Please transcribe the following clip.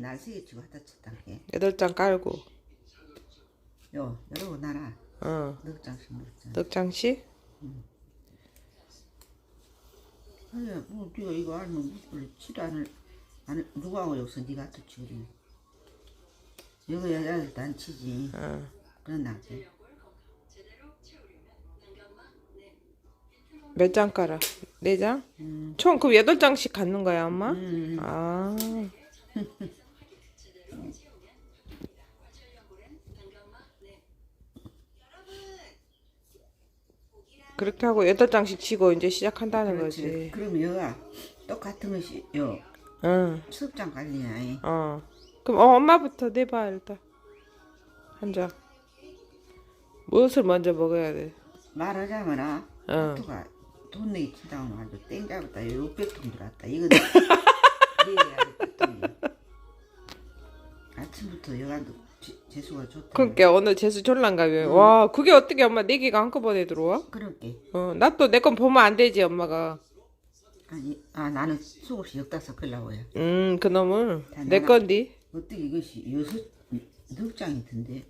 날새기 치고 갖다 쳤다 게. 여덟 장 깔고. 요 여러고 나라 어. 넉 장씩 넉 장. 넉 장씩? 아니 뭐 네가 이거 알면 무슨 치도 않을 안 누가 하고 여기서 네가 또 치우리. 여기 여자들도 안 치지. 어. 그런 나지. 몇 장 깔아? 네 장? 음. 총 그럼 여덟 장씩 갖는 거야, 엄마? 음. 아. 그렇게 하고 여덟 장씩 치고 이제 시작한다는 그렇지. 거지. 그럼 여가 똑같은 것이 요 응. 수업장 관리야. 이. 어. 그럼 어, 엄마부터 내봐 일단 한 장. 무엇을 먼저 먹어야 돼? 말하자면 아 어. 토가 돈 내기 치다 오면 아주 땡 잡았다. 요 600통 들어왔다. 이건 여간도 지- 재수가 좋다. 그러니까 오늘 재수 졸란 가면 와 그게 어떻게 엄마 네 개가 한꺼번에 들어와? 그렇게 어, 나 또 내 건 보면 안 되지 엄마가. 아니 아 나는 수없이 역다섯 끌라고 해. 음 그놈을 다 내. 건디. 어떻게 이것이 여섯 넉 장이 던데